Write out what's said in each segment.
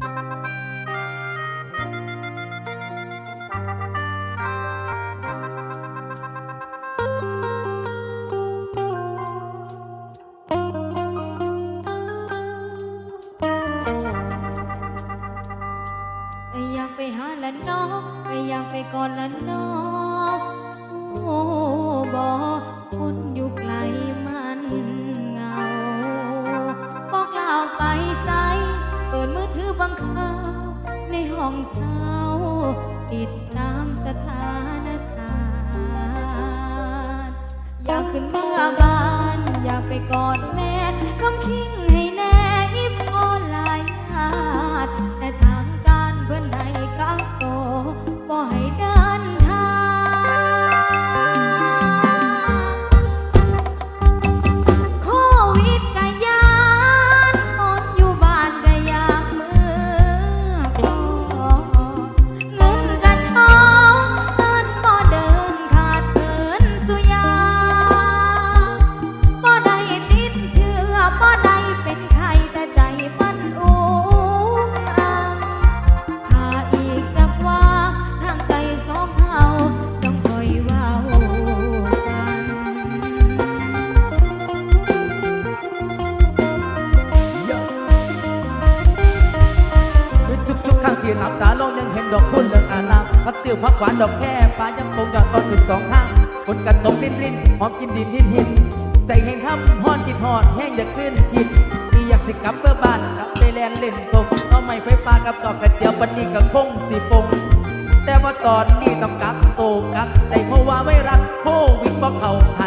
Música con านดอกแค่ป่ายังคงยอดต้นอยู่สองข้างคนกันตกลิ้นลิ้นหอมกินดินหินหินใจแห้งทำห้อนกินหอดแห้งอยากขึ้นหินมีอยากสิกับเพื่อบ้านกับไปแลนด์เล่นตรงเอาไม่ไฟฟ้ากับดอกกระเจียวปันนี้กับคงสีฟงแต่ว่าตอนนี้ต้องกักโตกักใจเพราะว่าไม่รักโควิดเพราเขาหา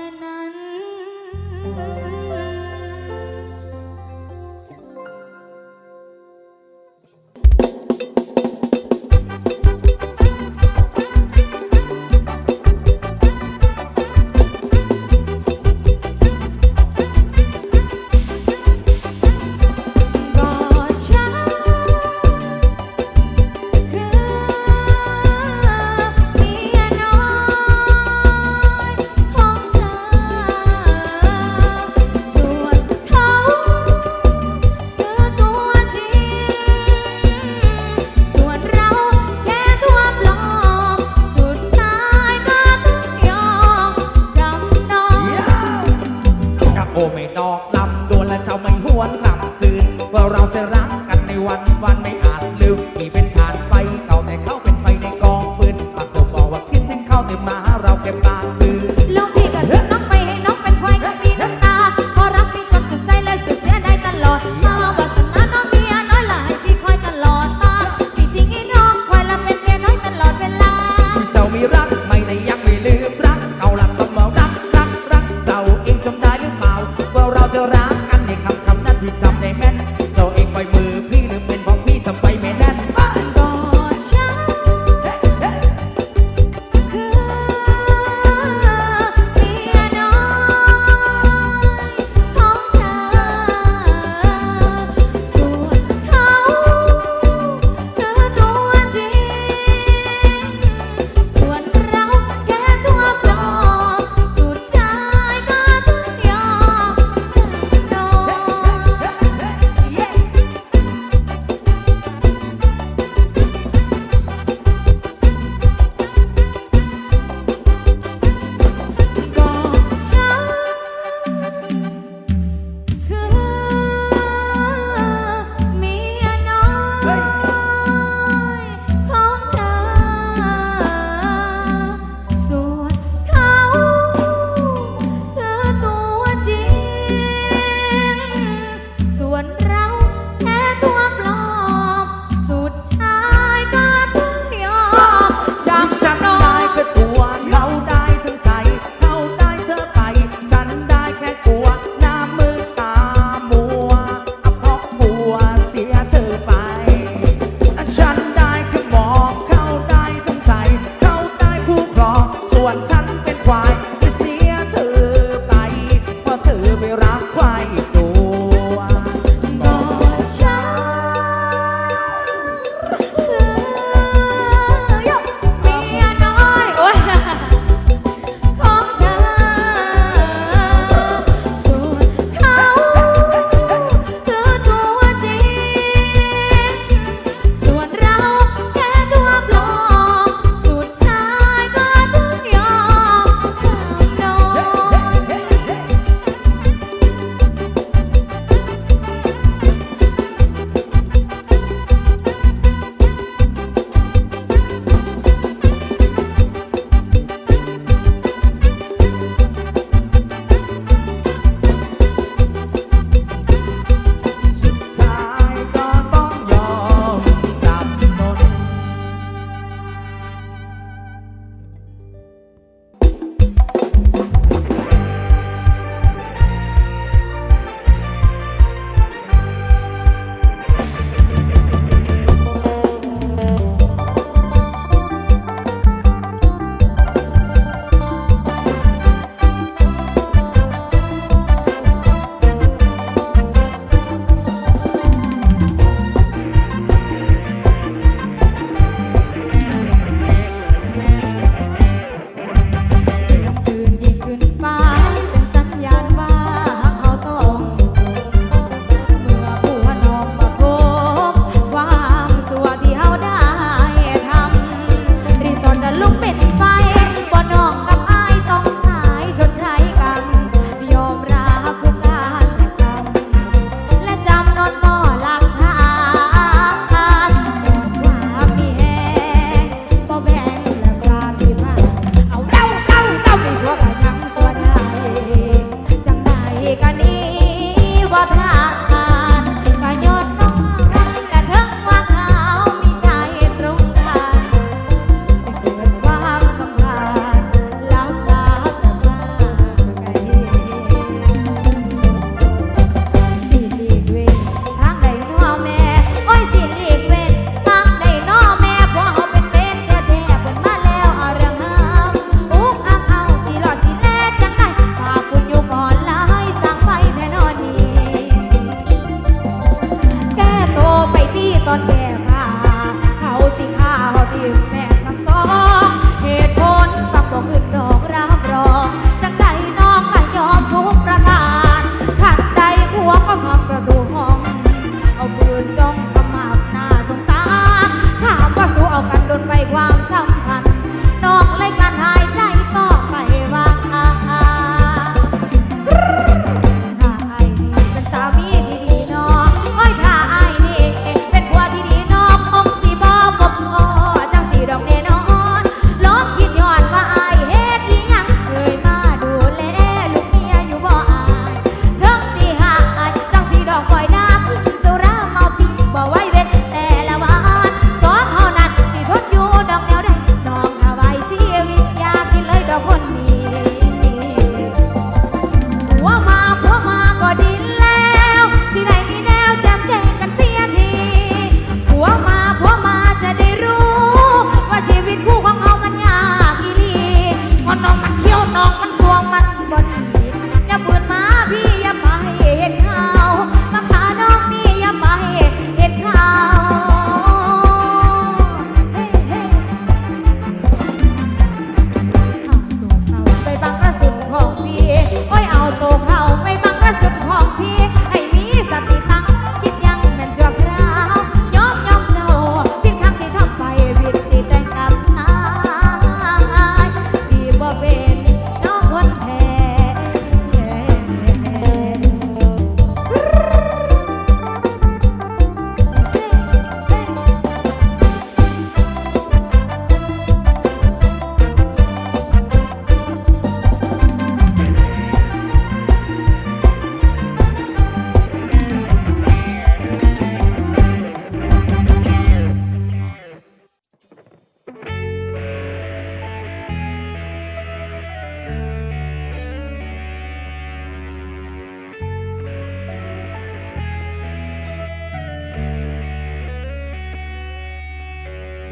Thank you.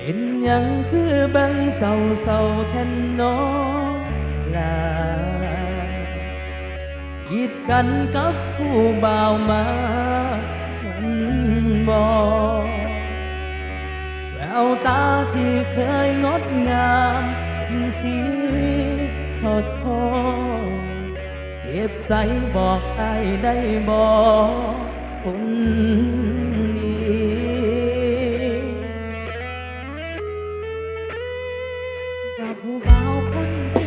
เป็นยังคือบังเศร้าเศร้าแทนน้องลาหยิบกันกับผู้บ่าวมามันบอกแววตาที่เคยงดงามสีทอดทอเก็บใส่บอกไอ้ได้บอก 找不到旷野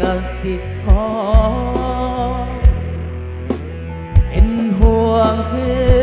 กับสิทธิ์ขอเป็นห่วงคือ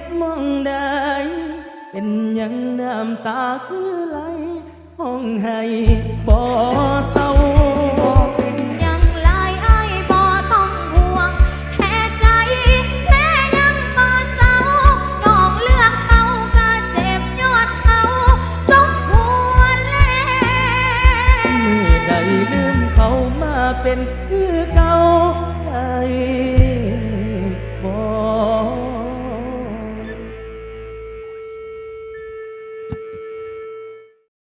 บมองได้ เป็นยังน้ำตาคือไหลห้องให้บ่เศร้า